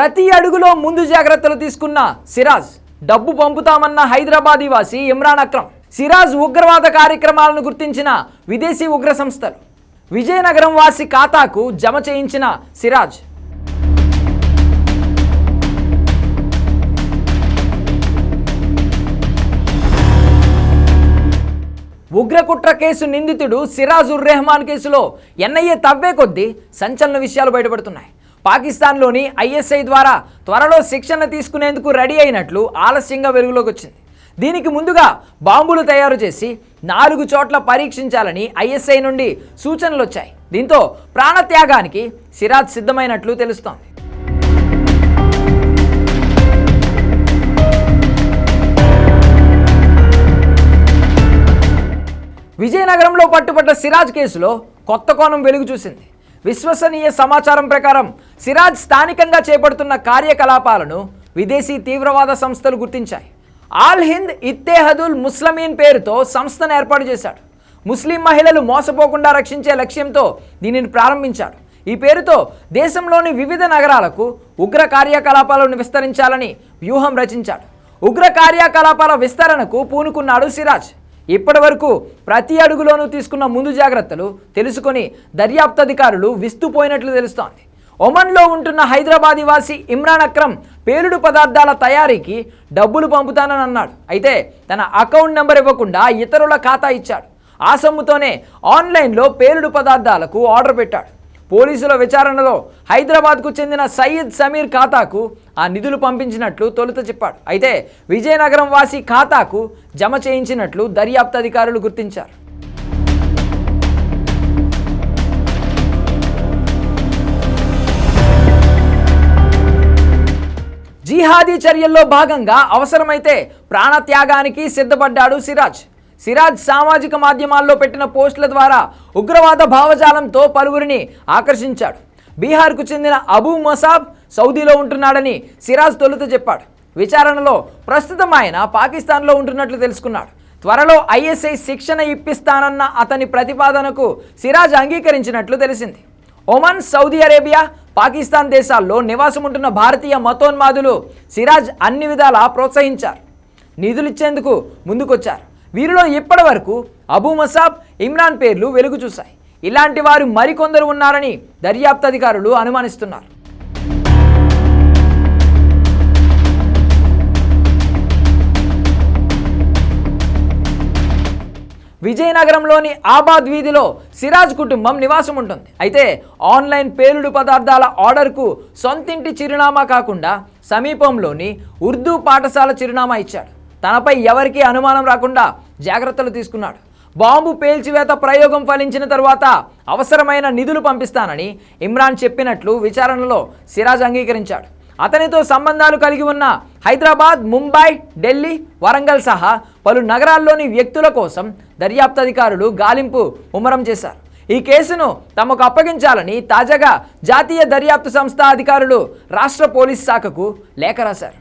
ప్రతి అడుగులో ముందు జాగ్రత్తలు తీసుకున్న సిరాజ్ డబ్బు పంపుతామన్న హైదరాబాద్ వాసి ఇమ్రాన్ అక్రమ్. సిరాజ్ ఉగ్రవాద కార్యక్రమాలను గుర్తించిన విదేశీ ఉగ్ర సంస్థలు. విజయనగరం వాసి ఖాతాకు జమ చేయించిన సిరాజ్. ఉగ్రకుట్ర కేసు నిందితుడు సిరాజుర్ రెహమాన్ కేసులో ఎన్ఐఏ తవ్వే కొద్దీ సంచలన విషయాలు బయటపడుతున్నాయి. పాకిస్తాన్లోని ఐఎస్ఐ ద్వారా త్వరలో శిక్షణ తీసుకునేందుకు రెడీ అయినట్లు ఆలస్యంగా వెలుగులోకి వచ్చింది. దీనికి ముందుగా బాంబులు తయారు చేసి నాలుగు చోట్ల పరీక్షించాలని ఐఎస్ఐ నుండి సూచనలు వచ్చాయి. దీంతో ప్రాణత్యాగానికి సిరాజ్ సిద్ధమైనట్లు తెలుస్తోంది. విజయనగరంలో పట్టుబడ్డ సిరాజ్ కేసులో కొత్త కోణం వెలుగు చూసింది. విశ్వసనీయ సమాచారం ప్రకారం సిరాజ్ స్థానికంగా చేపడుతున్న కార్యకలాపాలను విదేశీ తీవ్రవాద సంస్థలు గుర్తించాయి. ఆల్ హింద్ ఇత్తేహదుల్ ముస్లమీన్ పేరుతో సంస్థను ఏర్పాటు చేశాడు. ముస్లిం మహిళలు మోసపోకుండా రక్షించే లక్ష్యంతో దీనిని ప్రారంభించాడు ఈ పేరుతో దేశంలోని వివిధ నగరాలకు ఉగ్ర కార్యకలాపాలను విస్తరించాలని వ్యూహం రచించాడు. ఉగ్ర కార్యకలాపాల విస్తరణకు పూనుకున్నాడు సిరాజ్. ఇప్పటి వరకు ప్రతి అడుగులోనూ తీసుకున్న ముందు జాగ్రత్తలు తెలుసుకొని దర్యాప్తు అధికారులు విస్తుపోయినట్లు తెలుస్తోంది. ఒమన్లో ఉంటున్న హైదరాబాదీ వాసి ఇమ్రాన్ అక్రమ్ పేలుడు పదార్థాల తయారీకి డబ్బులు పంపుతానని అన్నాడు. అయితే తన అకౌంట్ నెంబర్ ఇవ్వకుండా ఇతరుల ఖాతా ఇచ్చాడు. ఆ సొమ్ముతోనే ఆన్లైన్లో పేలుడు పదార్థాలకు ఆర్డర్ పెట్టాడు. పోలీసుల విచారణలో హైదరాబాద్కు చెందిన సయ్యద్ సమీర్ ఖాతాకు ఆ నిధులు పంపించినట్లు తొలుత చెప్పాడు. అయితే విజయనగరం వాసి ఖాతాకు జమ చేయించినట్లు దర్యాప్తు అధికారులు గుర్తించారు. జిహాదీ చర్యల్లో భాగంగా అవసరమైతే ప్రాణత్యాగానికి సిద్ధపడ్డాడు సిరాజ్. సిరాజ్ సామాజిక మాధ్యమాల్లో పెట్టిన పోస్టుల ద్వారా ఉగ్రవాద భావజాలంతో పలువురిని ఆకర్షించాడు. బీహార్కు చెందిన అబూ మసాబ్ సౌదీలో ఉంటున్నాడని సిరాజ్ తొలుత చెప్పాడు. విచారణలో ప్రస్తుతం ఆయన పాకిస్తాన్లో ఉంటున్నట్లు తెలుసుకున్నాడు. త్వరలో ఐఎస్ఐ శిక్షణ ఇప్పిస్తానన్న అతని ప్రతిపాదనకు సిరాజ్ అంగీకరించినట్లు తెలిసింది. ఒమన్ సౌదీ అరేబియా పాకిస్తాన్ దేశాల్లో నివాసం ఉంటున్న భారతీయ మతోన్మాదులు సిరాజ్ అన్ని విధాలా ప్రోత్సహించారు. నిధులిచ్చేందుకు ముందుకొచ్చారు. వీరిలో ఇప్పటి వరకు అబూ మసాబ్ ఇమ్రాన్ పేర్లు వెలుగు చూశాయి. ఇలాంటి వారు మరికొందరు ఉన్నారని దర్యాప్తు అధికారులు అనుమానిస్తున్నారు. విజయనగరంలోని ఆబాద్ వీధిలో సిరాజ్ కుటుంబం నివాసం ఉంటుంది. అయితే ఆన్లైన్ పేలుడు పదార్థాల ఆర్డర్కు సొంతింటి చిరునామా కాకుండా సమీపంలోని ఉర్దూ పాఠశాల చిరునామా ఇచ్చాడు తనపై ఎవరికీ అనుమానం రాకుండా జాగ్రత్తలు తీసుకున్నాడు. బాంబు పేల్చివేత ప్రయోగం ఫలించిన తరువాత అవసరమైన నిధులు పంపిస్తానని ఇమ్రాన్ చెప్పినట్లు విచారణలో సిరాజ్ అంగీకరించాడు. అతనితో సంబంధాలు కలిగి ఉన్న హైదరాబాద్ ముంబై ఢిల్లీ వరంగల్ సహా పలు నగరాల్లోని వ్యక్తుల కోసం దర్యాప్తు అధికారులు గాలింపు ముమ్మరం చేశారు. ఈ కేసును తమకు అప్పగించాలని తాజాగా జాతీయ దర్యాప్తు సంస్థ అధికారులు రాష్ట్ర పోలీస్ శాఖకు లేఖ రాశారు.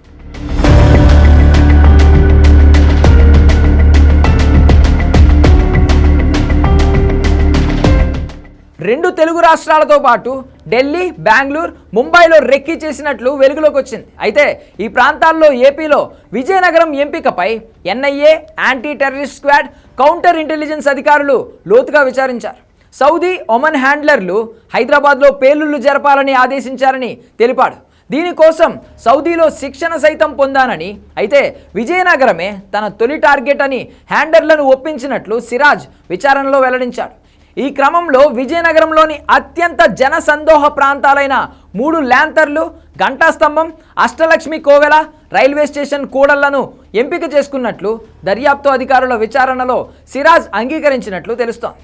రెండు తెలుగు రాష్ట్రాలతో పాటు ఢిల్లీ బెంగళూరు ముంబైలో రెక్కి చేసినట్లు వెలుగులోకి వచ్చింది. అయితే ఈ ప్రాంతాల్లో ఏపీలో విజయనగరం ఎంపికపై NIA anti terrorist squad counter intelligence అధికారులు లోతుగా విచారించారు. సౌదీ ఒమన్ హ్యాండ్లర్లు హైదరాబాద్లో పేలుళ్ళు జరపాలని ఆదేశించారని తెలిపాడు. దీనికోసం సౌదీలో శిక్షణ సైతం పొందానని అయితే విజయనగరమే తన తొలి టార్గెట్ అని హ్యాండర్లను ఒప్పించినట్లు సిరాజ్ విచారణలో వెల్లడించాడు. ఈ క్రమంలో విజయనగరంలోని అత్యంత జనసందోహ ప్రాంతాలైన మూడు ల్యాంతర్లు గంటా స్తంభం అష్టలక్ష్మి కోవెల రైల్వే స్టేషన్ కూడళ్ళను ఎంపిక చేసుకున్నట్లు దర్యాప్తు అధికారుల విచారణలో సిరాజ్ అంగీకరించినట్లు తెలుస్తోంది.